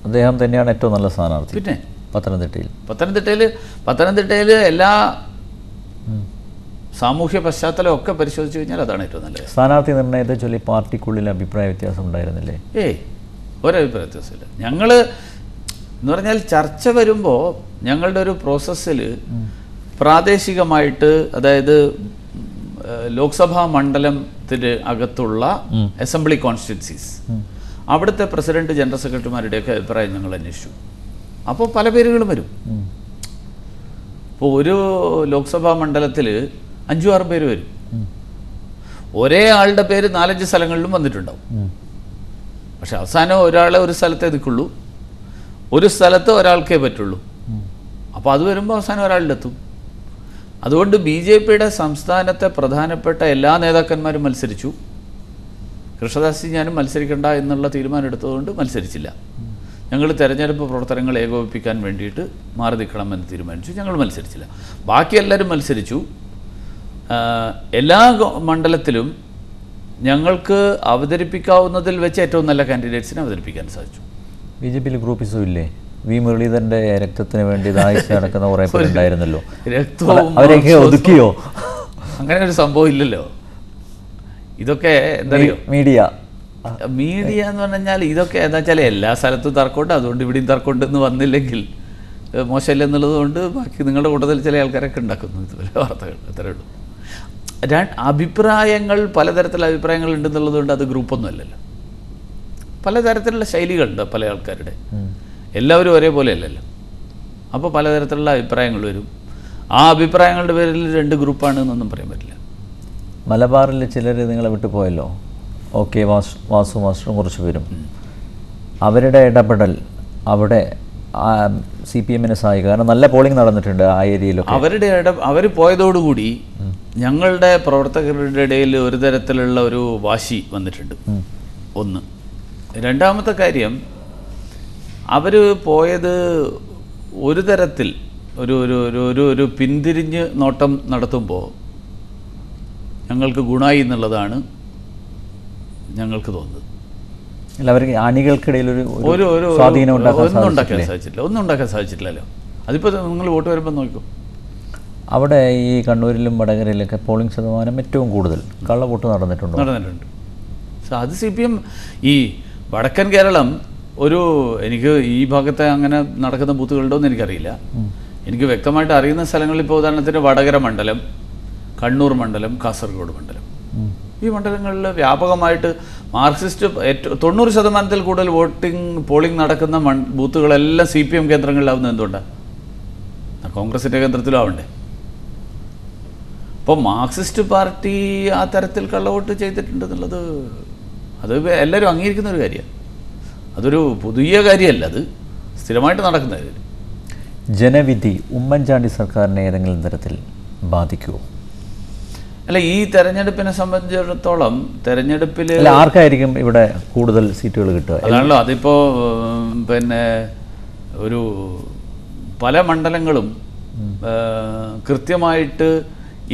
A: അദ്ദേഹം തന്നെയാണ് ഏറ്റവും നല്ല സ്ഥാനാർത്ഥി.
B: പിന്നെ?
A: പത്തനംതിട്ടയിൽ.
B: പത്തനംതിട്ടയിൽ പത്തനംതിട്ടയിൽ എല്ലാ സാമൂഹ്യ പശ്ചാത്തലം ഒക്കെ പരിശോധിച്ച് കഴിഞ്ഞാൽ അതാണ് ഏറ്റവും നല്ലത്.
A: സ്ഥാനാർത്ഥി നിർണയത്തെ ചൊല്ലി പാർട്ടിക്കുള്ളിൽ അഭിപ്രായ വ്യത്യാസം ഉണ്ടായിരുന്നില്ലേ?
B: ഏയ് ഒരഭിപ്രായ വ്യത്യാസമില്ല. ഞങ്ങൾ എന്ന് പറഞ്ഞാൽ ചർച്ച വരുമ്പോൾ ഞങ്ങളുടെ ഒരു പ്രോസസ്സിൽ പ്രാദേശികമായിട്ട് അതായത് ലോക്സഭാ മണ്ഡലത്തിന് അകത്തുള്ള അസംബ്ലി കോൺസ്റ്റിറ്റ്യൻസീസ്. അവിടുത്തെ പ്രസിഡന്റ് ജനറൽ സെക്രട്ടറിമാരുടെയൊക്കെ അഭിപ്രായം ഞങ്ങൾ അന്വേഷിച്ചു. അപ്പോൾ പല പേരുകളും വരും. ഇപ്പോൾ ഒരു ലോക്സഭാ മണ്ഡലത്തിൽ അഞ്ചു ആറ് പേര് വരും. ഒരേ ആളുടെ പേര് നാലഞ്ച് സ്ഥലങ്ങളിലും വന്നിട്ടുണ്ടാവും. പക്ഷെ അവസാനം ഒരാളെ ഒരു സ്ഥലത്തെ നിൽക്കുള്ളൂ. ഒരു സ്ഥലത്ത് ഒരാൾക്കേ പറ്റുള്ളൂ. അപ്പോൾ അത് വരുമ്പോൾ അവസാനം ഒരാളിലെത്തും. എത്തും അതുകൊണ്ട് ബി ജെ പിയുടെ സംസ്ഥാനത്തെ പ്രധാനപ്പെട്ട എല്ലാ നേതാക്കന്മാരും മത്സരിച്ചു. കൃഷ്ണദാസി ഞാനും മത്സരിക്കണ്ട എന്നുള്ള തീരുമാനം എടുത്തതുകൊണ്ട് മത്സരിച്ചില്ല. ഞങ്ങൾ തെരഞ്ഞെടുപ്പ് പ്രവർത്തനങ്ങൾ ഏകോപിപ്പിക്കാൻ വേണ്ടിയിട്ട് മാറി നിൽക്കണമെന്ന് തീരുമാനിച്ചു. ഞങ്ങൾ മത്സരിച്ചില്ല. ബാക്കി എല്ലാവരും മത്സരിച്ചു. എല്ലാ മണ്ഡലത്തിലും ഞങ്ങൾക്ക് അവതരിപ്പിക്കാവുന്നതിൽ വെച്ച് ഏറ്റവും നല്ല കാൻഡിഡേറ്റ്സിനെ അവതരിപ്പിക്കാൻ സാധിച്ചു.
A: ബി ജെ പിയിൽ ഗ്രൂപ്പിസം ഇല്ലേ? വി മുരളീധരന്റെ രക്തത്തിന് വേണ്ടി ദാഹിച്ച് നടക്കുന്ന കുറെ പേരുണ്ടായിരുന്നല്ലോ. അവരെയൊക്കെ ഒതുക്കിയോ?
B: അങ്ങനെ ഒരു സംഭവം ഇല്ലല്ലോ. ഇതൊക്കെ എന്താ
A: മീഡിയ.
B: മീഡിയ എന്ന് പറഞ്ഞാൽ ഇതൊക്കെ എന്താ വെച്ചാൽ എല്ലാ സ്ഥലത്തും തർക്കമുണ്ട്. അതുകൊണ്ട് ഇവിടെയും തർക്കമുണ്ട് എന്ന് വന്നില്ലെങ്കിൽ മോശമല്ല എന്നുള്ളത് കൊണ്ട് ബാക്കി നിങ്ങളുടെ കൂട്ടത്തിൽ ചില ആൾക്കാരൊക്കെ ഉണ്ടാക്കുന്നു ഇതുപോലെ വാർത്തകൾ. അത്രേ ഉള്ളൂ. രണ്ട് അഭിപ്രായങ്ങൾ പലതരത്തിലുള്ള അഭിപ്രായങ്ങൾ ഉണ്ടെന്നുള്ളത് കൊണ്ട് അത് ഗ്രൂപ്പൊന്നും അല്ലല്ലോ. പലതരത്തിലുള്ള ശൈലികളുണ്ട് പല ആൾക്കാരുടെ. എല്ലാവരും ഒരേപോലെ അല്ലല്ലോ അപ്പോൾ പലതരത്തിലുള്ള അഭിപ്രായങ്ങൾ വരും. ആ അഭിപ്രായങ്ങളുടെ പേരിൽ രണ്ട് ഗ്രൂപ്പാണ് എന്നൊന്നും പറയാൻ പറ്റില്ല.
A: മലബാറിൽ ചിലർ നിങ്ങളെ വിട്ടു പോയല്ലോ. ഓക്കെ വാസ് വാസു മാസ്റ്ററും കുറച്ച് പേരും. അവരുടെ ഇടപെടൽ അവിടെ സി പി എമ്മിനെ സഹായിക്കും. കാരണം നല്ല പോളിംഗ് നടന്നിട്ടുണ്ട് ആ ഏരിയയിലൊക്കെ.
B: അവരുടെ ഇട അവർ പോയതോടുകൂടി ഞങ്ങളുടെ പ്രവർത്തകരുടെ ഇടയിൽ ഒരു തരത്തിലുള്ള ഒരു വാശി വന്നിട്ടുണ്ട്. ഒന്ന്. രണ്ടാമത്തെ കാര്യം അവർ പോയത് ഒരു തരത്തിൽ ഒരു ഒരു ഒരു ഒരു ഒരു പിന്തിരിഞ്ഞ് നോട്ടം നടത്തുമ്പോൾ ഞങ്ങൾക്ക് ഗുണമായി എന്നുള്ളതാണ് ഞങ്ങൾക്ക് തോന്നുന്നത്.
A: എല്ലാവർക്കും അണികൾക്കിടയിൽ ഒരു ഒരു
B: ഒരു
A: സ്വാധീനം
B: ഒന്നും ഉണ്ടാക്കാൻ
A: സാധിച്ചിട്ടില്ല?
B: ഒന്നും ഉണ്ടാക്കാൻ സാധിച്ചിട്ടില്ലല്ലോ. അതിപ്പോൾ നിങ്ങൾ വോട്ട് വരുമ്പോൾ നോക്കൂ.
A: അവിടെ ഈ കണ്ണൂരിലും വടകരയിലൊക്കെ പോളിംഗ് ശതമാനം ഏറ്റവും കൂടുതൽ കള്ളവോട്ട് നടന്നിട്ടുണ്ട്?
B: നടന്നിട്ടുണ്ട്. സോ അത് സി പി എം ഈ വടക്കൻ കേരളം ഒരു എനിക്ക് ഈ ഭാഗത്തെ അങ്ങനെ നടക്കുന്ന ബൂത്തുകളുണ്ടോ എന്ന് എനിക്കറിയില്ല. എനിക്ക് വ്യക്തമായിട്ട് അറിയുന്ന സ്ഥലങ്ങളിൽ ഇപ്പോൾ ഉദാഹരണത്തിന് വടകര മണ്ഡലം കണ്ണൂർ മണ്ഡലം കാസർഗോഡ് മണ്ഡലം. ഈ മണ്ഡലങ്ങളിൽ വ്യാപകമായിട്ട് മാർക്സിസ്റ്റ് ഏറ്റവും തൊണ്ണൂറ് ശതമാനത്തിൽ കൂടുതൽ വോട്ടിംഗ് പോളിംഗ് നടക്കുന്ന മൺ ബൂത്തുകളെല്ലാം സി പി എം കേന്ദ്രങ്ങളിലാവുന്നത് എന്തുകൊണ്ടാണ് കോൺഗ്രസിന്റെ കേന്ദ്രത്തിലും ആവണ്ടേ? അപ്പോൾ മാർക്സിസ്റ്റ് പാർട്ടി ആ തരത്തിൽ കള്ളവോട്ട് ചെയ്തിട്ടുണ്ടെന്നുള്ളത് അത് എല്ലാവരും അംഗീകരിക്കുന്ന ഒരു കാര്യമാണ്. അതൊരു പുതിയ കാര്യമല്ല അത് സ്ഥിരമായിട്ട് നടക്കുന്ന കാര്യം.
A: ജനവിധി ഉമ്മൻചാണ്ടി സർക്കാരിനെ ഏതെങ്കിലും തരത്തിൽ ബാധിക്കുമോ
B: അല്ല ഈ തെരഞ്ഞെടുപ്പിനെ സംബന്ധിച്ചിടത്തോളം തെരഞ്ഞെടുപ്പിൽ
A: ആർക്കായിരിക്കും ഇവിടെ കൂടുതൽ സീറ്റുകൾ കിട്ടുക?
B: അതാണല്ലോ അതിപ്പോൾ പിന്നെ ഒരു പല മണ്ഡലങ്ങളും കൃത്യമായിട്ട്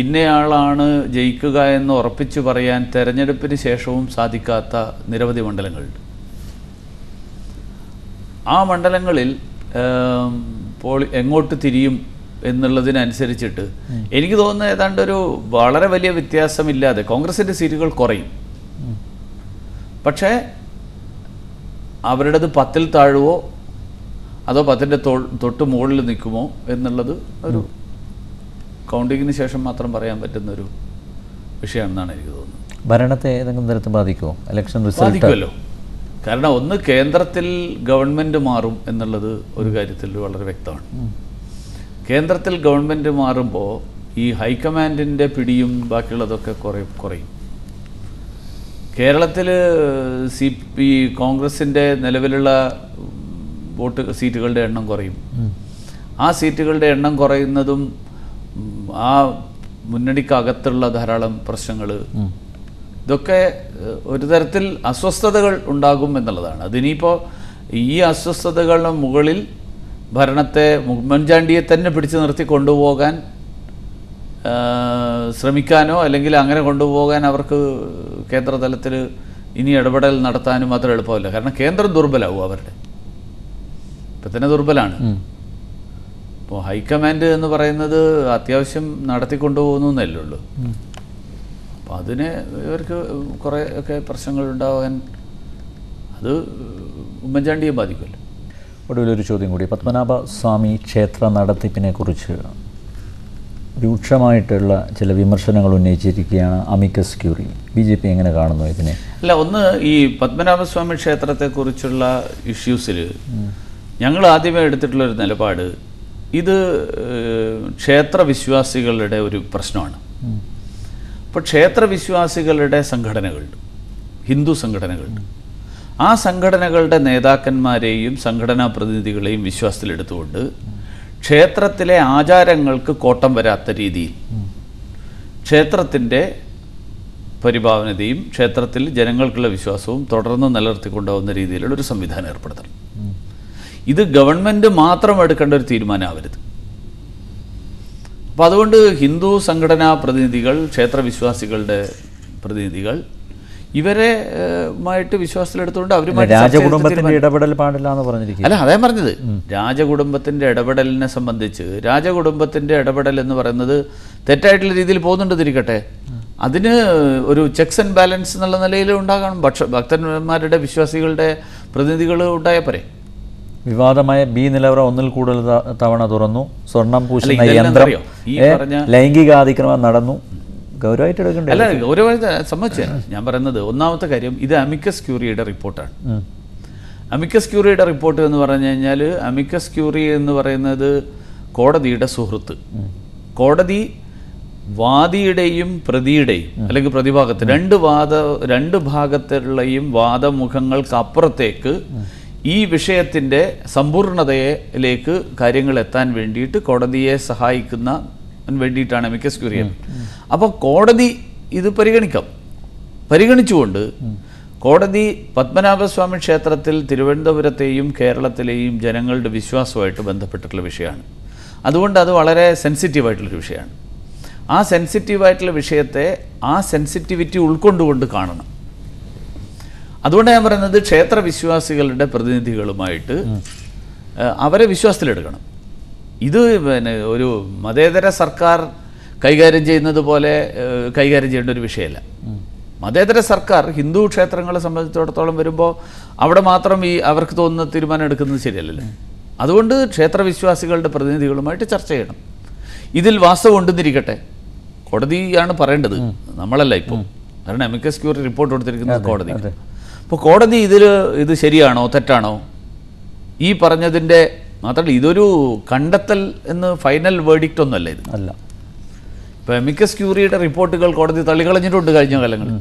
B: ഇന്നയാളാണ് ജയിക്കുക എന്ന് ഉറപ്പിച്ചു പറയാൻ തെരഞ്ഞെടുപ്പിന് ശേഷവും സാധിക്കാത്ത നിരവധി മണ്ഡലങ്ങളുണ്ട്. ആ മണ്ഡലങ്ങളിൽ പോളി എങ്ങോട്ട് തിരിയും എന്നുള്ളതിനനുസരിച്ചിട്ട് എനിക്ക് തോന്നുന്നത് ഏതാണ്ട് ഒരു വളരെ വലിയ വ്യത്യാസമില്ലാതെ കോൺഗ്രസിന്റെ സീറ്റുകൾ കുറയും. പക്ഷേ അവരുടേത് പത്തിൽ താഴുവോ അതോ പത്തിന്റെ തൊട്ട് മുകളിൽ നിൽക്കുമോ എന്നുള്ളത് ഒരു കൗണ്ടിങ്ങിന് ശേഷം മാത്രം പറയാൻ പറ്റുന്ന ഒരു വിഷയമാണെന്നാണ് എനിക്ക് തോന്നുന്നത്.
A: ഭരണത്തെ ഏതെങ്കിലും തരത്തിൽ ബാധിക്കുമോ ഇലക്ഷൻ റിസൾട്ട്
B: ബാധിക്കുമല്ലോ കാരണം ഒന്ന് കേന്ദ്രത്തിൽ ഗവൺമെന്റ് മാറും എന്നുള്ളത് ഒരു കാര്യത്തിൽ വളരെ വ്യക്തമാണ്. കേന്ദ്രത്തിൽ ഗവൺമെന്റ് മാറുമ്പോൾ ഈ ഹൈക്കമാൻഡിന്റെ പിടിയും ബാക്കിയുള്ളതൊക്കെ കുറേ കുറയും. കേരളത്തിൽ സി പി കോൺഗ്രസിന്റെ നിലവിലുള്ള വോട്ട് സീറ്റുകളുടെ എണ്ണം കുറയും. ആ സീറ്റുകളുടെ എണ്ണം കുറയുന്നതും ആ മുന്നണിക്കകത്തുള്ള ധാരാളം പ്രശ്നങ്ങൾ ഇതൊക്കെ ഒരു തരത്തിൽ അസ്വസ്ഥതകൾ ഉണ്ടാകും എന്നുള്ളതാണ്. അതിനിപ്പോൾ ഈ അസ്വസ്ഥതകളുടെ മുകളിൽ ഭരണത്തെ ഉമ്മൻചാണ്ടിയെ തന്നെ പിടിച്ചു നിർത്തി കൊണ്ടുപോകാൻ ശ്രമിക്കാനോ അല്ലെങ്കിൽ അങ്ങനെ കൊണ്ടുപോകാൻ അവർക്ക് കേന്ദ്രതലത്തിൽ ഇനി ഇടപെടൽ നടത്താനും അത്ര എളുപ്പമല്ല. കാരണം കേന്ദ്രം ദുർബലാവും അവരുടെ. ഇപ്പം തന്നെ ദുർബലാണ്. ഇപ്പോൾ ഹൈക്കമാൻഡ് എന്ന് പറയുന്നത് അത്യാവശ്യം നടത്തിക്കൊണ്ടുപോകുന്നു എന്നല്ലേ ഉള്ളൂ. അപ്പം അതിന് ഇവർക്ക് കുറേ ഒക്കെ പ്രശ്നങ്ങൾ ഉണ്ടാവാൻ അത് ഉമ്മൻചാണ്ടിയെ ബാധിക്കുമല്ലോ.
A: ഒരു ചോദ്യം കൂടി. പത്മനാഭ സ്വാമി ക്ഷേത്ര നടത്തിപ്പിനെ കുറിച്ച് രൂക്ഷമായിട്ടുള്ള ചില വിമർശനങ്ങൾ ഉന്നയിച്ചിരിക്കുകയാണ് amicus curiae. B J P എങ്ങനെ കാണുന്നു ഇതിനെ?
B: അല്ല ഒന്ന് ഈ പത്മനാഭസ്വാമി ക്ഷേത്രത്തെക്കുറിച്ചുള്ള ഇഷ്യൂസിൽ ഞങ്ങൾ ആദ്യമേ എടുത്തിട്ടുള്ള ഒരു നിലപാട് ഇത് ക്ഷേത്ര വിശ്വാസികളുടെ ഒരു പ്രശ്നമാണ്. അപ്പോൾ ക്ഷേത്ര വിശ്വാസികളുടെ സംഘടനകളുണ്ട്. ഹിന്ദു സംഘടനകളുണ്ട്. ആ സംഘടനകളുടെ നേതാക്കന്മാരെയും സംഘടനാ പ്രതിനിധികളെയും വിശ്വാസത്തിലെടുത്തുകൊണ്ട് ക്ഷേത്രത്തിലെ ആചാരങ്ങൾക്ക് കോട്ടം വരാത്ത രീതിയിൽ ക്ഷേത്രത്തിന്റെ പരിഭാവനതയും ക്ഷേത്രത്തിൽ ജനങ്ങൾക്കുള്ള വിശ്വാസവും തുടർന്ന് നിലനിർത്തിക്കൊണ്ടാവുന്ന രീതിയിലുള്ള ഒരു സംവിധാനം ഏർപ്പെടുത്തണം. ഇത് ഗവൺമെന്റ് മാത്രം എടുക്കേണ്ട ഒരു തീരുമാനമാവരുത്. അപ്പം അതുകൊണ്ട് ഹിന്ദു സംഘടനാ പ്രതിനിധികൾ ക്ഷേത്ര വിശ്വാസികളുടെ പ്രതിനിധികൾ ഇവരെ ആയിട്ട് മായിട്ട് വിശ്വാസത്തിലെടുത്തുകൊണ്ട് അവരുമായി
A: രാജകുടുംബത്തിന്റെ ഇടപെടൽ പാടില്ല എന്ന് പറഞ്ഞിരിക്കും
B: അല്ല അതേ പറഞ്ഞത്. രാജകുടുംബത്തിന്റെ ഇടപെടലിനെ സംബന്ധിച്ച് രാജകുടുംബത്തിന്റെ ഇടപെടൽ എന്ന് പറയുന്നത് തെറ്റായിട്ടുള്ള രീതിയിൽ പോകുന്നുണ്ട് തിരിക്കട്ടെ അതിന് ഒരു ചെക്സ് ആൻഡ് ബാലൻസ് എന്നുള്ള നിലയിൽ ഉണ്ടാകണം. ഭക്ഷ ഭക്തന്മാരുടെ വിശ്വാസികളുടെ പ്രതിനിധികൾ ഉണ്ടായ പോരെ.
A: വിവാദമായ ബി നിലവറ ഒന്നിൽ കൂടുതൽ തവണ തുറന്നു. സ്വർണം പൂശുന്ന യന്ത്രം ലൈംഗികാതിക്രമം നടന്നു. ഗൗരവമായിട്ട് എടുക്കണ്ടേ
B: അല്ല ഗൗരവമായിട്ട് സംബന്ധിച്ച ഞാൻ പറയുന്നത് ഒന്നാമത്തെ കാര്യം ഇത് അമിക്കസ് ക്യൂറിയുടെ റിപ്പോർട്ടാണ്. അമിക്കസ് ക്യൂറിയുടെ റിപ്പോർട്ട് എന്ന് പറഞ്ഞു കഴിഞ്ഞാൽ അമിക്കസ് ക്യൂറി എന്ന് പറയുന്നത് കോടതിയുടെ സുഹൃത്ത്. കോടതി വാദിയുടെയും പ്രതിയുടെയും അല്ലെങ്കിൽ പ്രതിഭാഗത്ത് രണ്ട് വാദ രണ്ട് ഭാഗത്തുള്ളയും വാദമുഖങ്ങൾക്ക് അപ്പുറത്തേക്ക് ഈ വിഷയത്തിന്റെ സമ്പൂർണതയിലേക്ക് കാര്യങ്ങൾ എത്താൻ വേണ്ടിയിട്ട് കോടതിയെ സഹായിക്കുന്ന വേണ്ടിയിട്ടാണ് മിക്കസ് ക്യൂറിയ അപ്പോൾ കോടതി ഇത് പരിഗണിക്കാം. പരിഗണിച്ചുകൊണ്ട് കോടതി പത്മനാഭസ്വാമി ക്ഷേത്രത്തിൽ തിരുവനന്തപുരത്തെയും കേരളത്തിലെയും ജനങ്ങളുടെ വിശ്വാസമായിട്ട് ബന്ധപ്പെട്ടിട്ടുള്ള വിഷയമാണ്. അതുകൊണ്ട് അത് വളരെ സെൻസിറ്റീവായിട്ടുള്ളൊരു വിഷയമാണ്. ആ സെൻസിറ്റീവായിട്ടുള്ള വിഷയത്തെ ആ സെൻസിറ്റിവിറ്റി ഉൾക്കൊണ്ടുകൊണ്ട് കാണണം. അതുകൊണ്ട് ഞാൻ പറയുന്നത് ക്ഷേത്ര വിശ്വാസികളുടെ പ്രതിനിധികളുമായിട്ട് അവരെ വിശ്വാസത്തിലെടുക്കണം. ഇത് പിന്നെ ഒരു മതേതര സർക്കാർ കൈകാര്യം ചെയ്യുന്നത് പോലെ കൈകാര്യം ചെയ്യേണ്ട ഒരു വിഷയമല്ല. മതേതര സർക്കാർ ഹിന്ദു ക്ഷേത്രങ്ങളെ സംബന്ധിച്ചിടത്തോളം വരുമ്പോൾ അവിടെ മാത്രം ഈ അവർക്ക് തോന്നുന്ന തീരുമാനം എടുക്കുന്നത് ശരിയല്ലല്ലോ. അതുകൊണ്ട് ക്ഷേത്ര വിശ്വാസികളുടെ പ്രതിനിധികളുമായിട്ട് ചർച്ച ചെയ്യണം. ഇതിൽ വാസ്തവം ഉണ്ടെന്നിരിക്കട്ടെ. കോടതിയാണ് പറയേണ്ടത്. നമ്മളല്ല ഇപ്പം. കാരണം എമിക്കസ് ക്യൂറി റിപ്പോർട്ട് കൊടുത്തിരിക്കുന്നത് കോടതി അപ്പോൾ കോടതി ഇതിൽ ഇത് ശരിയാണോ തെറ്റാണോ? ഈ പറഞ്ഞതിന്റെ മാത്രമല്ല ഇതൊരു കണ്ടെത്തൽ എന്ന് ഫൈനൽ വേർഡിക്റ്റ് ഒന്നുമല്ല ഇത്.
A: അല്ല.
B: ഇപ്പോൾ മിക്കസ് ക്യൂറിയുടെ റിപ്പോർട്ടുകൾ കോടതി തള്ളിക്കളഞ്ഞിട്ടുണ്ട് കഴിഞ്ഞ കാലങ്ങളിൽ.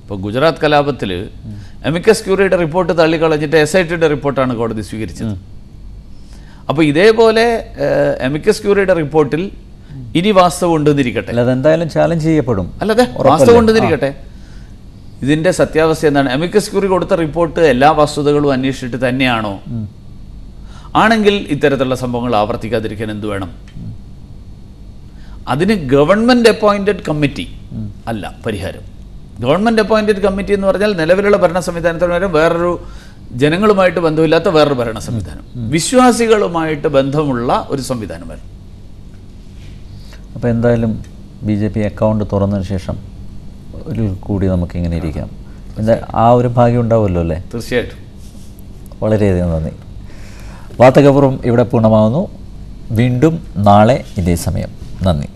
B: ഇപ്പോൾ ഗുജറാത്ത് കലാപത്തിൽ എമിക്കസ് ക്യൂറിയുടെ റിപ്പോർട്ട് തള്ളിക്കളഞ്ഞിട്ട് എസ് ഐ ടിയുടെ റിപ്പോർട്ടാണ് കോടതി സ്വീകരിച്ചത്. അപ്പോൾ ഇതേപോലെ എമിക്കസ് ക്യൂറിയുടെ റിപ്പോർട്ടിൽ ഇനി വാസ്തവം ഉണ്ടെന്നിരിക്കട്ടെ.
A: അല്ല എന്തായാലും ചാലഞ്ച് ചെയ്യപ്പെടും.
B: അല്ലാതെ വാസ്തവം ഉണ്ടെന്നിരിക്കട്ടെ. ഇതിന്റെ സത്യാവസ്ഥ എന്താണ്? അമിക്കസ് ക്യൂറി കൊടുത്ത റിപ്പോർട്ട് എല്ലാ വസ്തുതകളും അന്വേഷിച്ചിട്ട് തന്നെയാണോ? ആണെങ്കിൽ ഇത്തരത്തിലുള്ള സംഭവങ്ങൾ ആവർത്തിക്കാതിരിക്കാൻ എന്ത് വേണം? അതിന് ഗവൺമെന്റ് അപ്പോയിന്റഡ് കമ്മിറ്റി അല്ല പരിഹാരം. ഗവൺമെന്റ് അപ്പോയിന്റഡ് കമ്മിറ്റി എന്ന് പറഞ്ഞാൽ നിലവിലുള്ള ഭരണ സംവിധാനത്തിന് പകരം വേറൊരു ജനങ്ങളുമായിട്ട് ബന്ധമില്ലാത്ത വേറൊരു ഭരണ സംവിധാനം. വിശ്വാസികളുമായിട്ട് ബന്ധമുള്ള ഒരു സംവിധാനം വരണം
A: അപ്പോൾ എന്തായാലും ബി ജെ പി അക്കൗണ്ട് തുറന്നതിന് ശേഷം കൂടി നമുക്ക് നമുക്കിങ്ങനെ ഇരിക്കാം. എന്താ ആ ഒരു ഭാഗ്യം ഉണ്ടാവുമല്ലോ അല്ലേ?
B: തീർച്ചയായിട്ടും.
A: വളരെയധികം നന്ദി. വാർത്തകപൂർവം ഇവിടെ പൂർണമാകുന്നു വീണ്ടും നാളെ ഇതേ സമയം. നന്ദി.